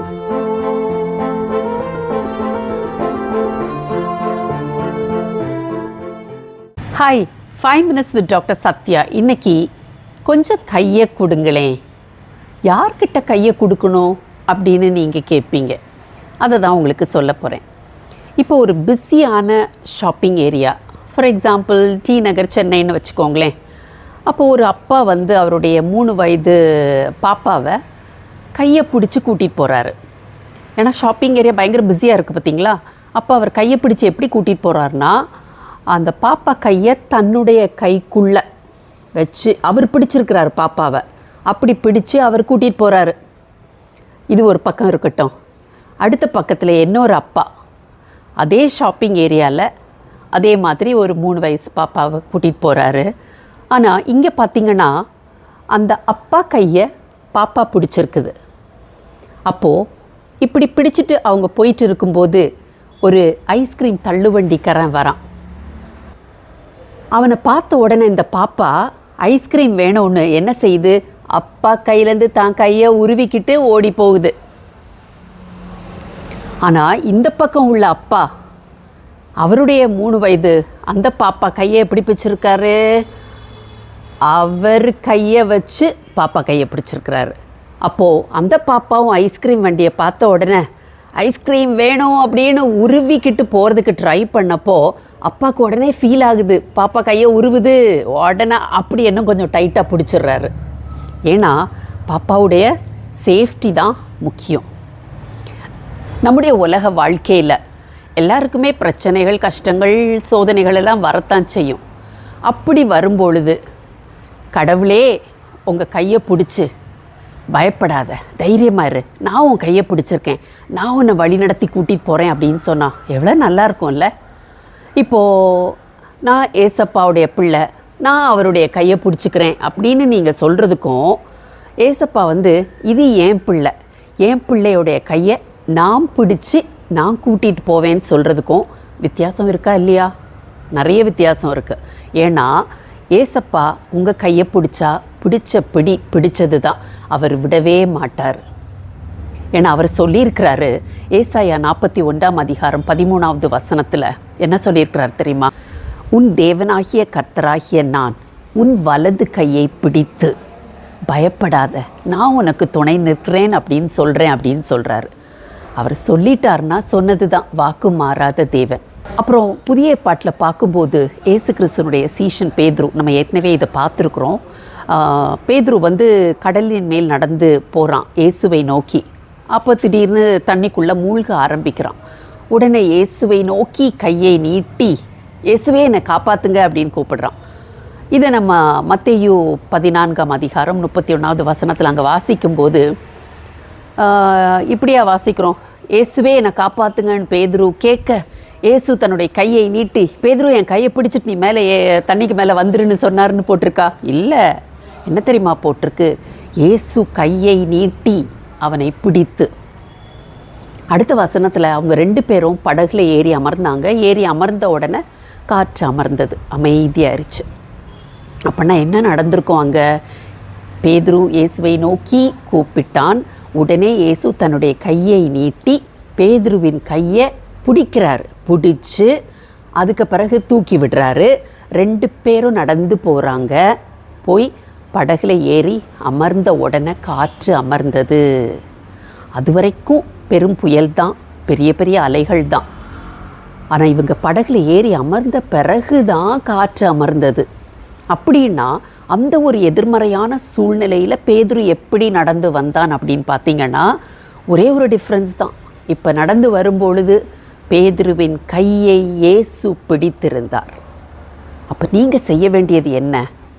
Hi five minutes with doctor Sathya இன்னைக்கு கொஞ்சம் கையை கொடுங்களேன் யார்கிட்ட கையை கொடுக்கணும் அப்படின்னு நீங்கள் கேட்பீங்க. அதை தான் உங்களுக்கு சொல்ல போகிறேன் இப்போ ஒரு பிஸியான shopping area. For example T Nagar சென்னைன்னு வச்சுக்கோங்களேன். அப்போ ஒரு அப்பா வந்து அவருடைய மூணு வயது பாப்பாவை கையை பிடிச்சி கூட்டிகிட்டு போகிறாரு ஏன்னா ஷாப்பிங் ஏரியா பயங்கர பிஸியாக இருக்குது பார்த்தீங்களா அப்போ அவர் கையை பிடிச்சி எப்படி கூட்டிகிட்டு போகிறாருன்னா அந்த பாப்பா கையை தன்னுடைய கைக்குள்ளே வச்சு அவர் பிடிச்சிருக்கிறாரு பாப்பாவை. அப்படி பிடிச்சு அவர் கூட்டிகிட்டு போகிறாரு இது ஒரு பக்கம் இருக்கட்டும். அடுத்த பக்கத்தில் இன்னொரு அப்பா. அதே ஷாப்பிங் ஏரியாவில் அதே மாதிரி ஒரு மூணு வயசு பாப்பாவை கூட்டிகிட்டு போகிறாரு ஆனால் இங்கே பார்த்தீங்கன்னா அந்த அப்பா கையை பாப்பா பிடிச்சிருக்குது. அப்போது இப்படி பிடிச்சிட்டு அவங்க போயிட்டு இருக்கும்போது ஒரு ஐஸ்கிரீம் தள்ளுவண்டிக்காரன் வரான். அவனை பார்த்த உடனே இந்த பாப்பா ஐஸ்கிரீம் வேணும்னு என்ன செய்யுது அப்பா கையிலேருந்து தான் கையை உருவிக்கிட்டு ஓடி போகுது. ஆனால் இந்த பக்கம் உள்ள அப்பா அவருடைய மூணு வயது அந்த பாப்பா கையை எப்படி பிடிச்சிருக்காரு? அவர் கையை வச்சு பாப்பா கையை பிடிச்சிருக்கிறாரு. அப்போது அந்த பாப்பாவும் ஐஸ்கிரீம் வண்டியை பார்த்த உடனே ஐஸ்கிரீம் வேணும் அப்படின்னு உருவிக்கிட்டு போகிறதுக்கு ட்ரை பண்ணப்போ அப்பாவுக்கு உடனே ஃபீல் ஆகுது. பாப்பா கையை உருவுது. உடனே அப்படி இன்னும் கொஞ்சம் டைட்டாக பிடிச்சிடுறாரு. ஏன்னா பாப்பாவுடைய சேஃப்டி தான் முக்கியம். நம்முடைய உலக வாழ்க்கையில் எல்லாருக்குமே பிரச்சனைகள் கஷ்டங்கள் சோதனைகள் எல்லாம் வரத்தான் செய்யும். அப்படி வரும்பொழுது கடவுளே உங்கள் கையை பிடிச்சி பயப்படாத தைரியமாக இரு. நான் உன் கையை பிடிச்சிருக்கேன். நான் உன்னை வழி நடத்தி கூட்டிகிட்டு போகிறேன் அப்படின்னு சொன்னால் எவ்வளோ நல்லா இருக்கும்ல? இப்போது நான் ஏசப்பாவுடைய பிள்ளை நான் அவருடைய கையை பிடிச்சிக்கிறேன் அப்படின்னு நீங்கள் சொல்கிறதுக்கும் ஏசப்பா வந்து இது என் பிள்ளை. என் பிள்ளையுடைய கையை நான் பிடிச்சி நான் கூட்டிகிட்டு போவேன்னு சொல்கிறதுக்கும் வித்தியாசம் இருக்கா இல்லையா? நிறைய வித்தியாசம் இருக்குது ஏன்னா ஏசப்பா உங்கள் கையை பிடிச்சா பிடிச்ச பிடி பிடிச்சது தான் அவர் விடவே மாட்டார். ஏன்னா அவர் சொல்லியிருக்கிறாரு ஏசாயா நாற்பத்தி ஒன்றாம் அதிகாரம் பதிமூணாவது வசனத்தில் என்ன சொல்லியிருக்கிறார் தெரியுமா? உன் தேவனாகிய கர்த்தராகிய நான் உன் வலது கையை பிடித்து பயப்படாத நான் உனக்கு துணை நிற்கிறேன் அப்படின்னு சொல்கிறேன் அப்படின்னு சொல்கிறாரு அவர் சொல்லிட்டார்னா சொன்னது தான் வாக்கு மாறாத தேவன். அப்புறம் புதிய பாட்டில் பார்க்கும்போது ஏசு கிறிஸ்தனுடைய சீஷன் பேத்ரு நம்ம ஏற்கனவே இதை பார்த்துருக்குறோம். பேத்ரு வந்து கடலின் மேல் நடந்து போகிறான் இயேசுவை நோக்கி. அப்போ திடீர்னு தண்ணிக்குள்ளே மூழ்க ஆரம்பிக்கிறான். உடனே இயேசுவை நோக்கி கையை நீட்டி இயேசுவே என்னை காப்பாற்றுங்க அப்படின்னு கூப்பிடுறான். இதை நம்ம மத்தையு பதினான்காம் அதிகாரம் முப்பத்தி ஒன்றாவது வசனத்தில் அங்கே வாசிக்கும்போது இப்படியா வாசிக்கிறோம். இயேசுவே என்னை காப்பாத்துங்கன்னு பேதுரு கேட்க ஏசு தன்னுடைய கையை நீட்டி பேதுரு என் கையை பிடிச்சிட்டு நீ மேலே தண்ணிக்கு மேலே வந்துருன்னு சொன்னாருன்னு போட்டிருக்கா? இல்லை. என்ன தெரியுமா போட்டிருக்கு? ஏசு கையை நீட்டி அவனை பிடித்து. அடுத்த வசனத்தில் அவங்க ரெண்டு பேரும் படகுல ஏறி அமர்ந்தாங்க. ஏறி அமர்ந்த உடனே காற்று அமர்ந்தது. அமைதியாயிருச்சு. அப்படின்னா என்ன நடந்திருக்கும் அங்கே? பேதுரு இயேசுவை நோக்கி கூப்பிட்டான். உடனே இயேசு தன்னுடைய கையை நீட்டி பேதுருவின் கையை பிடிக்கிறாரு. பிடிச்சு அதுக்கு பிறகு தூக்கி விடுறாரு. ரெண்டு பேரும் நடந்து போகிறாங்க போய் படகுல ஏறி அமர்ந்த உடனே காற்று அமர்ந்தது. அது வரைக்கும் பெரும் புயல் தான். பெரிய பெரிய அலைகள் தான். ஆனால் இவங்க படகுல ஏறி அமர்ந்த பிறகு தான் காற்று அமர்ந்தது. அப்படின்னா அந்த ஒரு எதிர்மறையான சூழ்நிலையில் பேதுரு எப்படி நடந்து வந்தான் அப்படின்னு பார்த்தீங்கன்னா ஒரே ஒரு டிஃப்ரென்ஸ் தான். இப்போ நடந்து வரும்பொழுது பேதுருவின் கையை இயேசு பிடித்திருந்தார். அப்போ நீங்கள் செய்ய வேண்டியது என்ன?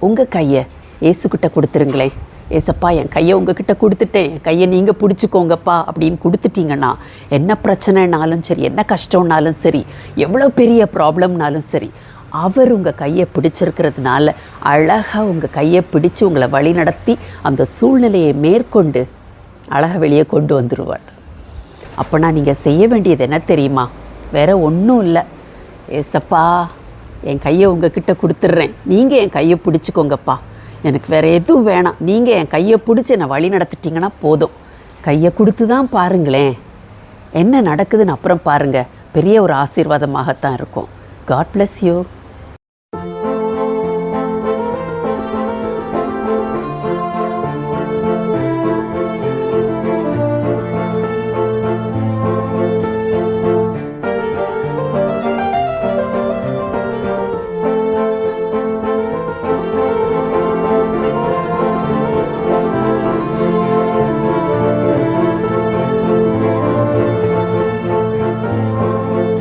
உங்கள் கையை ஏசுக்கிட்ட கொடுத்துருங்களேன். ஏசப்பா என் கையை உங்ககிட்ட கொடுத்துட்டேன். என் கையை நீங்கள் பிடிச்சிக்கோங்கப்பா அப்படின்னு கொடுத்துட்டீங்கன்னா என்ன பிரச்சனைனாலும் சரி என்ன கஷ்டம்னாலும் சரி எவ்வளோ பெரிய ப்ராப்ளம்னாலும் சரி அவர் உங்கள் கையை பிடிச்சிருக்கிறதுனால அழகாக உங்கள் கையை பிடிச்சு உங்களை வழி நடத்தி அந்த சூழ்நிலையை மேற்கொண்டு அழகாக வெளியே கொண்டு வந்துடுவார் அப்போனா நீங்கள் செய்ய வேண்டியது என்ன தெரியுமா? வேற ஒன்றும் இல்லை. ஏசப்பா என் கையை உங்ககிட்ட கொடுத்துட்றேன். நீங்கள் என் கையை பிடிச்சிக்கோங்கப்பா. எனக்கு வேறு எதுவும் வேணாம். நீங்கள் என் கையை பிடிச்சி என்னை வழி நடத்திட்டிங்கன்னா போதும். கையை கொடுத்து தான் பாருங்களேன். என்ன நடக்குதுன்னு அப்புறம் பாருங்கள் பெரிய ஒரு ஆசீர்வாதமாகத்தான் இருக்கும். God bless you